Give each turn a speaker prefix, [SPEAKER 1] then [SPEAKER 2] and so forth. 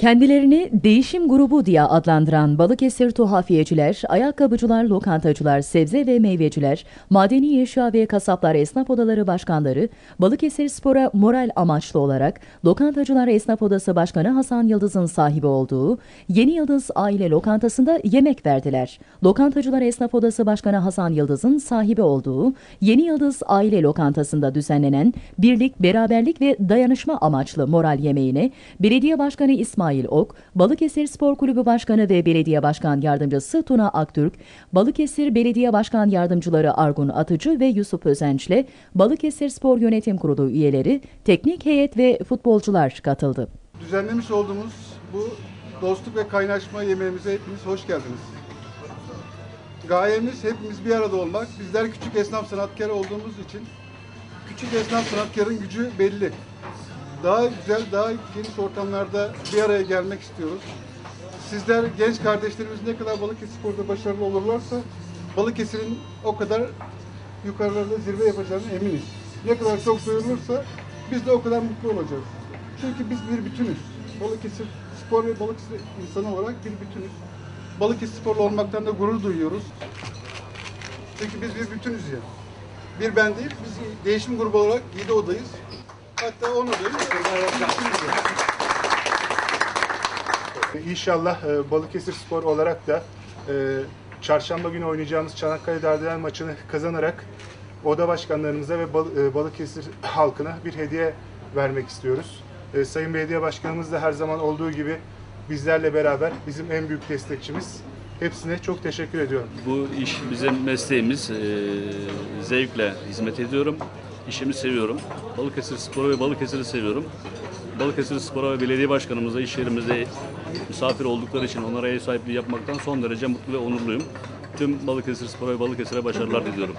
[SPEAKER 1] Kendilerini değişim grubu diye adlandıran Balıkesir tuhafiyeciler, ayakkabıcılar, lokantacılar, sebze ve meyveciler, madeni eşya ve kasaplar esnaf odaları başkanları, Balıkesir Spor'a moral amaçlı olarak Lokantacılar Esnaf Odası Başkanı Hasan Yıldız'ın sahibi olduğu Yeni Yıldız Aile Lokantası'nda yemek verdiler. Lokantacılar Esnaf Odası Başkanı Hasan Yıldız'ın sahibi olduğu Yeni Yıldız Aile Lokantası'nda düzenlenen birlik, beraberlik ve dayanışma amaçlı moral yemeğine Belediye Başkanı İsmail Ok, Balıkesir Spor Kulübü Başkanı ve Belediye Başkan Yardımcısı Tuna Aktürk, Balıkesir Belediye Başkan Yardımcıları Argun Atıcı ve Yusuf Özenç'le Balıkesir Spor Yönetim Kurulu üyeleri, teknik heyet ve futbolcular katıldı.
[SPEAKER 2] Düzenlemiş olduğumuz bu dostluk ve kaynaşma yemeğimize hepiniz hoş geldiniz. Gayemiz hepimiz bir arada olmak. Bizler küçük esnaf sanatkarı olduğumuz için küçük esnaf sanatkarın gücü belli. Daha güzel, daha geniş ortamlarda bir araya gelmek istiyoruz. Sizler genç kardeşlerimiz ne kadar Balıkesir Spor'da başarılı olurlarsa Balıkesir'in o kadar yukarılarda zirve yapacağını eminiz. Ne kadar çok duyulursa biz de o kadar mutlu olacağız. Çünkü biz bir bütünüz. Balıkesir Spor ve Balıkesir insanı olarak bir bütünüz. Balıkesir Sporlu olmaktan da gurur duyuyoruz. Çünkü biz bir bütünüz ya. Bir ben değil, biz değişim grubu olarak 7 odayız. Hatta 10 odayız. Bir bütünüz yani.
[SPEAKER 3] İnşallah e, Balıkesir Spor olarak da e, çarşamba günü oynayacağımız Çanakkale Dardelen maçını kazanarak oda başkanlarımıza ve Bal- e, Balıkesir halkına bir hediye vermek istiyoruz. E, Sayın Belediye Başkanımız da her zaman olduğu gibi bizlerle beraber bizim en büyük destekçimiz. Hepsine çok teşekkür ediyorum.
[SPEAKER 4] Bu iş bizim mesleğimiz. Ee, zevkle hizmet ediyorum. İşimi seviyorum. Balıkesir Spor'u ve Balıkesir'i seviyorum. Balıkesir Spor'a ve belediye başkanımıza iş yerimizde misafir oldukları için onlara ev sahipliği yapmaktan son derece mutlu ve onurluyum. Tüm Balıkesir Spor'a ve Balıkesir'e başarılar diliyorum.